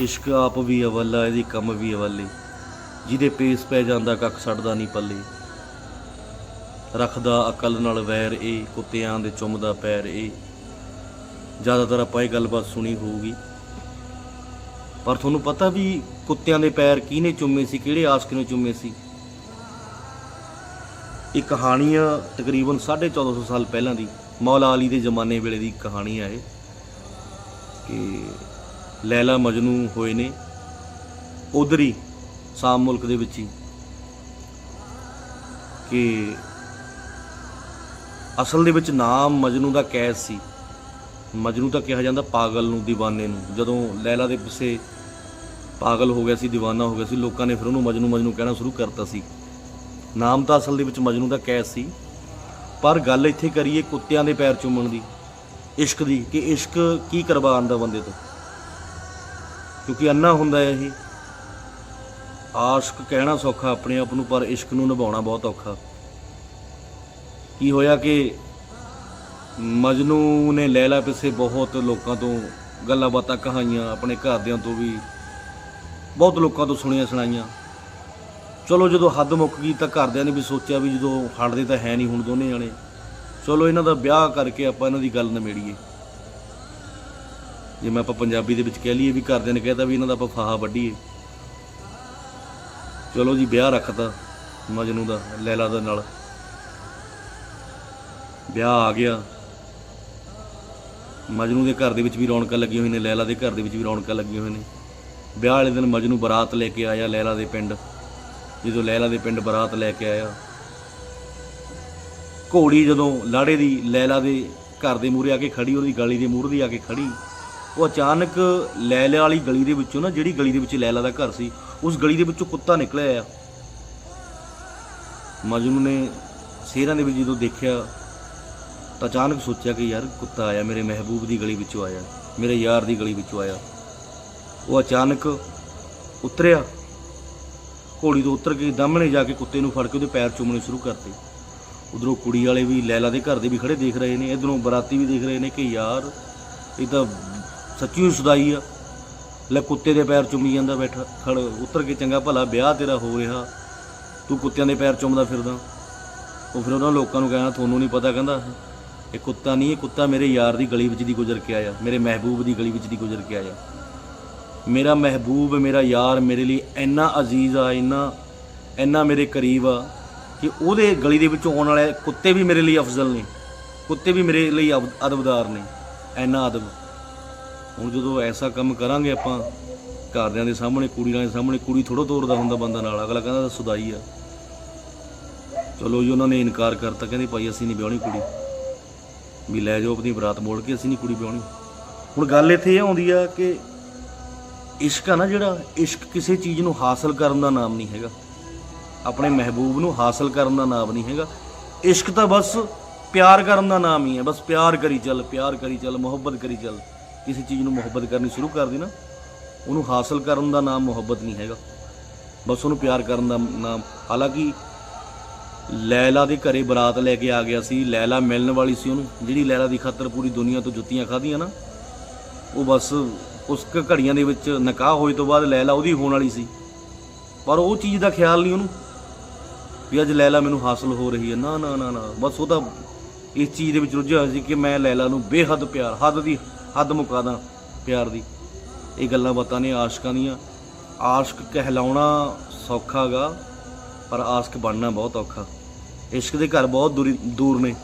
ਇਸ਼ਕ ਆਪ ਵੀ ਅਵਲਾ ਇਹਦੀ ਕੰਮ ਵੀ ਅਵਲੇ ਜਿਹਦੇ ਪੇਸ ਪੈ ਜਾਂਦਾ, ਕੱਖ ਛੱਡਦਾ ਨਹੀਂ ਪੱਲੇ। ਰੱਖਦਾ ਅਕਲ ਨਾਲ ਵੈਰ ਇਹ ਕੁੱਤਿਆਂ ਦੇ ਚੁੰਮਦਾ ਪੈਰ ਇਹ ਜ਼ਿਆਦਾਤਰ ਆਪਾਂ ਇਹ ਗੱਲਬਾਤ ਸੁਣੀ ਹੋਊਗੀ। ਪਰ ਤੁਹਾਨੂੰ ਪਤਾ ਵੀ ਕੁੱਤਿਆਂ ਦੇ ਪੈਰ ਕਿਹਨੇ ਚੁੰਮੇ ਸੀ, ਕਿਹੜੇ ਆਸ਼ਕ ਨੇ ਚੁੰਮੇ ਸੀ? ਇਹ ਕਹਾਣੀ ਆ ਤਕਰੀਬਨ 1450 ਸਾਲ ਪਹਿਲਾਂ ਦੀ, ਮੌਲਾ ਅਲੀ ਦੇ ਜ਼ਮਾਨੇ ਵੇਲੇ ਦੀ ਕਹਾਣੀ ਆ ਇਹ। ਕਿ ਲੈਲਾ ਮਜਨੂ ਹੋਏ ਨੇ। ਉਧਰ ਹੀ ਸਾਮ ਮੁਲਕ ਦੇ ਵਿੱਚ ਹੀ ਕਿ ਅਸਲ ਦੇ ਵਿੱਚ ਨਾਮ ਮਜਨੂ ਦਾ ਕੈਦ ਸੀ। ਮਜਨੂ ਤਾਂ ਕਿਹਾ ਜਾਂਦਾ ਪਾਗਲ ਨੂੰ دیਵਾਨੇ ਨੂੰ। ਜਦੋਂ ਲੈਲਾ ਦੇ ਪਿੱਛੇ ਪਾਗਲ ਹੋ ਗਿਆ ਸੀ دیਵਾਨਾ ਹੋ ਗਿਆ ਸੀ, ਲੋਕਾਂ ਨੇ ਫਿਰ ਉਹਨੂੰ ਮਜਨੂ ਮਜਨੂ ਕਹਿਣਾ ਸ਼ੁਰੂ ਕਰਤਾ ਸੀ। ਨਾਮ ਤਾਂ ਅਸਲ ਦੇ ਵਿੱਚ ਮਜਨੂ ਦਾ ਕੈਦ ਸੀ। ਪਰ ਗੱਲ ਇੱਥੇ ਕਰੀਏ ਕੁੱਤਿਆਂ ਦੇ ਪੈਰ ਚੁੰਮਣ ਦੀ, ਇਸ਼ਕ ਦੀ, ਕਿ ਇਸ਼ਕ ਕੀ ਕਰਵਾ ਆਂਦਾ ਬੰਦੇ ਤੋਂ? ਕਿਉਂਕਿ ਅੰਨਾ ਹੁੰਦਾ ਹੈ ਇਹ। ਆਸ਼ਕ ਕਹਿਣਾ ਸੌਖਾ ਆਪਣੇ ਆਪ ਨੂੰ, ਪਰ ਇਸ਼ਕ ਨੂੰ ਨਿਭਾਉਣਾ ਬਹੁਤ ਔਖਾ। ਕੀ ਹੋਇਆ ਕਿ ਮਜਨੂ ਨੇ ਲੈਲਾ ਪਿੱਛੇ ਬਹੁਤ ਲੋਕਾਂ ਤੋਂ ਗੱਲਾਂ ਬਾਤਾਂ ਕਹਾਈਆਂ, ਆਪਣੇ ਘਰਦਿਆਂ ਤੋਂ ਵੀ ਬਹੁਤ ਲੋਕਾਂ ਤੋਂ ਸੁਣੀਆਂ ਸੁਣਾਈਆਂ। ਚਲੋ ਜਦੋਂ ਹੱਦ ਮੁੱਕ ਗਈ ਤਾਂ ਘਰਦਿਆਂ ਨੇ ਵੀ ਸੋਚਿਆ ਵੀ ਜਦੋਂ ਹਟਦੇ ਤਾਂ ਹੈ ਨਹੀਂ ਹੁਣ ਦੋਨੇ ਜਾਣੇ। ਚਲੋ ਇਹਨਾਂ ਦਾ ਵਿਆਹ ਕਰਕੇ ਆਪਾਂ ਇਹਨਾਂ ਦੀ ਗੱਲ ਨਿਬੇੜੀਏ। ਜਿਵੇਂ ਆਪਾਂ ਪੰਜਾਬੀ ਦੇ ਵਿੱਚ ਕਹਿ ਲਈਏ ਵੀ ਘਰਦਿਆਂ ਨੇ ਕਹਿਤਾ ਵੀ ਇਹਨਾਂ ਦਾ ਆਪਾਂ ਫਾਹਾ ਵੱਢੀਏ। ਚਲੋ ਜੀ, ਵਿਆਹ ਰੱਖਤਾ ਮਜਨੂ ਦਾ, ਲੈਲਾ ਦਾ ਨਾਲ। ਵਿਆਹ ਆ ਗਿਆ। ਮਜਨੂ ਦੇ ਘਰ ਦੇ ਵਿੱਚ ਵੀ ਰੌਣਕਾਂ ਲੱਗੀਆਂ ਹੋਈਆਂ ਨੇ, ਲੈਲਾ ਦੇ ਘਰ ਦੇ ਵਿੱਚ ਵੀ ਰੌਣਕਾਂ ਲੱਗੀਆਂ ਹੋਈਆਂ ਨੇ। ਵਿਆਹ ਵਾਲੇ ਦਿਨ ਮਜਨੂ ਬਰਾਤ ਲੈ ਕੇ ਆਇਆ ਲੈਲਾ ਦੇ ਪਿੰਡ। ਜਦੋਂ ਲੈਲਾ ਦੇ ਪਿੰਡ ਬਰਾਤ ਲੈ ਕੇ ਆਇਆ, ਘੋੜੀ ਜਦੋਂ ਲਾੜੇ ਦੀ ਲੈਲਾ ਦੇ ਘਰ ਦੇ ਮੂਹਰੇ ਆ ਕੇ ਖੜੀ, ਉਹਦੀ ਗਲੀ ਦੇ ਮੂਹਰੇ ਦੀ ਆ ਕੇ ਖੜੀ ਉਹ ਅਚਾਨਕ ਲੈਲਾ ਵਾਲੀ ਗਲੀ ਦੇ ਵਿੱਚੋਂ ਨਾ, ਜਿਹੜੀ ਗਲੀ ਦੇ ਵਿੱਚ ਲੈਲਾ ਦਾ ਘਰ ਸੀ, ਉਸ ਗਲੀ ਦੇ ਵਿੱਚੋਂ ਕੁੱਤਾ ਨਿਕਲਿਆ ਆ। ਮਜਨੂ ਨੇ ਸ਼ੇਰਾਂ ਦੇ ਵਿੱਚ ਜਦੋਂ ਦੇਖਿਆ, ਤਾਂ ਅਚਾਨਕ ਸੋਚਿਆ ਕਿ ਯਾਰ ਕੁੱਤਾ ਆਇਆ, ਮੇਰੇ ਮਹਿਬੂਬ ਦੀ ਗਲੀ ਵਿੱਚੋਂ ਆਇਆ, ਮੇਰੇ ਯਾਰ ਦੀ ਗਲੀ ਵਿੱਚੋਂ ਆਇਆ। ਉਹ ਅਚਾਨਕ ਉਤਰਿਆ। ਘੋੜੀ ਤੋਂ ਉਤਰ ਕੇ ਦਮਣੇ ਜਾ ਕੇ ਕੁੱਤੇ ਨੂੰ ਫੜ ਕੇ ਉਹਦੇ ਪੈਰ ਚੁੰਮਣੇ ਸ਼ੁਰੂ ਕਰਤੇ। ਉਧਰੋਂ ਕੁੜੀ ਵਾਲੇ ਵੀ, ਲੈਲਾ ਦੇ ਘਰ ਦੇ ਵੀ ਖੜੇ ਦੇਖ ਰਹੇ ਨੇ, ਇਧਰੋਂ ਬਰਾਤੀ ਵੀ ਦੇਖ ਰਹੇ ਨੇ ਕਿ ਯਾਰ, ਇਹ ਤਾਂ ਸੱਚੀ ਸਦਾਈ ਆ। ਲੈ ਕੁੱਤੇ ਦੇ ਪੈਰ ਚੁੰਮੀ ਜਾਂਦਾ ਬੈਠਾ, ਖੜ, ਉਤਰ ਕੇ ਚੰਗਾ ਭਲਾ, ਵਿਆਹ ਤੇਰਾ ਹੋ ਰਿਹਾ। ਤੂੰ ਕੁੱਤਿਆਂ ਦੇ ਪੈਰ ਚੁੰਮਦਾ ਫਿਰਦਾ। ਉਹ ਫਿਰ ਉਹਨਾਂ ਲੋਕਾਂ ਨੂੰ ਕਹਿਣਾ, ਤੁਹਾਨੂੰ ਨਹੀਂ ਪਤਾ, ਕਹਿੰਦਾ। ਇਹ ਕੁੱਤਾ ਨਹੀਂ, ਇਹ ਕੁੱਤਾ ਮੇਰੇ ਯਾਰ ਦੀ ਗਲੀ ਵਿੱਚ ਦੀ ਗੁਜ਼ਰ ਕੇ ਆਇਆ। ਮੇਰੇ ਮਹਿਬੂਬ ਦੀ ਗਲੀ ਵਿੱਚ ਦੀ ਗੁਜ਼ਰ ਕੇ ਆਇਆ। ਮੇਰਾ ਮਹਿਬੂਬ, ਮੇਰਾ ਯਾਰ ਮੇਰੇ ਲਈ ਇੰਨਾ ਅਜ਼ੀਜ਼ ਆ, ਇੰਨਾ ਇੰਨਾ ਮੇਰੇ ਕਰੀਬ ਆ ਕਿ ਉਹਦੇ ਗਲੀ ਦੇ ਵਿੱਚੋਂ ਆਉਣ ਵਾਲੇ ਕੁੱਤੇ ਵੀ ਮੇਰੇ ਲਈ ਅਫਜ਼ਲ ਨੇ। ਕੁੱਤੇ ਵੀ ਮੇਰੇ ਲਈ ਅਬ- ਅਦਬਦਾਰ ਨੇ। ਇੰਨਾ ਅਦਬ। ਹੁਣ ਜਦੋਂ ਐਸਾ ਕੰਮ ਕਰਾਂਗੇ ਆਪਾਂ, ਘਰਦਿਆਂ ਦੇ ਸਾਹਮਣੇ, ਕੁੜੀਆਂ ਦੇ ਸਾਹਮਣੇ, ਕੁੜੀ ਥੋੜੋ ਤੋਰਦਾ ਹੁੰਦਾ ਬੰਦਾ ਨਾਲ, ਅਗਲਾ ਕਹਿੰਦਾ ਸੁਦਾਈ ਆ। ਚਲੋ ਜੀ, ਉਹਨਾਂ ਨੇ ਇਨਕਾਰ ਕਰਤਾ, ਕਹਿੰਦੇ ਭਾਈ ਅਸੀਂ ਨਹੀਂ ਵਿਆਹਣੀ ਕੁੜੀ। ਵੀ ਲੈ ਜਾਓ ਆਪਣੀ ਬਰਾਤ ਮੋੜ ਕੇ, ਅਸੀਂ ਨਹੀਂ ਕੁੜੀ ਵਿਆਹਣੀ। ਹੁਣ ਗੱਲ ਇੱਥੇ ਇਹ ਆਉਂਦੀ ਆ ਕਿ ਇਸ਼ਕ ਆ ਨਾ ਜਿਹੜਾ, ਇਸ਼ਕ ਕਿਸੇ ਚੀਜ਼ ਨੂੰ ਹਾਸਲ ਕਰਨ ਦਾ ਨਾਮ ਨਹੀਂ ਹੈਗਾ। ਆਪਣੇ ਮਹਿਬੂਬ ਨੂੰ ਹਾਸਲ ਕਰਨ ਦਾ ਨਾਮ ਨਹੀਂ ਹੈਗਾ। ਇਸ਼ਕ ਤਾਂ ਬਸ ਪਿਆਰ ਕਰਨ ਦਾ ਨਾਮ ਹੀ ਹੈ। ਬਸ ਪਿਆਰ ਕਰੀ ਚੱਲ, ਪਿਆਰ ਕਰੀ ਚੱਲ, ਮੁਹੱਬਤ ਕਰੀ ਚੱਲ। ਕਿਸੇ ਚੀਜ਼ ਨੂੰ ਮੁਹੱਬਤ ਕਰਨੀ ਸ਼ੁਰੂ ਕਰ ਦੀ ਨਾ ਉਹਨੂੰ ਹਾਸਲ ਕਰਨ ਦਾ ਨਾਮ ਮੁਹੱਬਤ ਨਹੀਂ ਹੈਗਾ। ਬਸ ਉਹਨੂੰ ਪਿਆਰ ਕਰਨ ਦਾ ਨਾਮ। ਹਾਲਾਂਕਿ ਲੈਲਾ ਦੇ ਘਰੇ ਬਰਾਤ ਲੈ ਕੇ ਆ ਗਿਆ ਸੀ, ਲੈਲਾ ਮਿਲਣ ਵਾਲੀ ਸੀ ਉਹਨੂੰ। ਜਿਹੜੀ ਲੈਲਾ ਦੀ ਖਾਤਰ ਪੂਰੀ ਦੁਨੀਆ ਤੋਂ ਜੁੱਤੀਆਂ ਖਾਧੀਆਂ ਨਾ, ਉਹ ਬਸ ਉਸ ਘੜੀਆਂ ਦੇ ਵਿੱਚ ਨਿਕਾਹ ਹੋਏ ਤੋਂ ਬਾਅਦ ਲੈਲਾ ਉਹਦੀ ਹੋਣ ਵਾਲੀ ਸੀ। ਪਰ ਉਹ ਚੀਜ਼ ਦਾ ਖਿਆਲ ਨਹੀਂ ਉਹਨੂੰ, ਵੀ ਅੱਜ ਲੈਲਾ ਮੈਨੂੰ ਹਾਸਲ ਹੋ ਰਹੀ ਹੈ। ਨਾ ਨਾ ਨਾ ਨਾ। ਬਸ ਉਹ ਤਾਂ ਇਸ ਚੀਜ਼ ਦੇ ਵਿੱਚ ਰੁੱਝਿਆ ਹੋਇਆ ਸੀ ਕਿ ਮੈਂ ਲੈਲਾ ਨੂੰ ਬੇਹੱਦ ਪਿਆਰ, ਹੱਦ ਦੀ ਹੱਦ ਮੁਕਾ ਦਾਂ ਪਿਆਰ ਦੀ। ਇਹ ਗੱਲਾਂ ਬਾਤਾਂ ਨੇ ਆਸ਼ਕਾਂ ਦੀਆਂ। ਆਸ਼ਕ ਕਹਿਲਾਉਣਾ ਸੌਖਾ ਗਾ, ਪਰ ਆਸ਼ਕ ਬਣਨਾ ਬਹੁਤ ਔਖਾ। ਇਸ਼ਕ ਦੇ ਘਰ ਬਹੁਤ ਦੂਰੀ ਦੂਰ ਨੇ।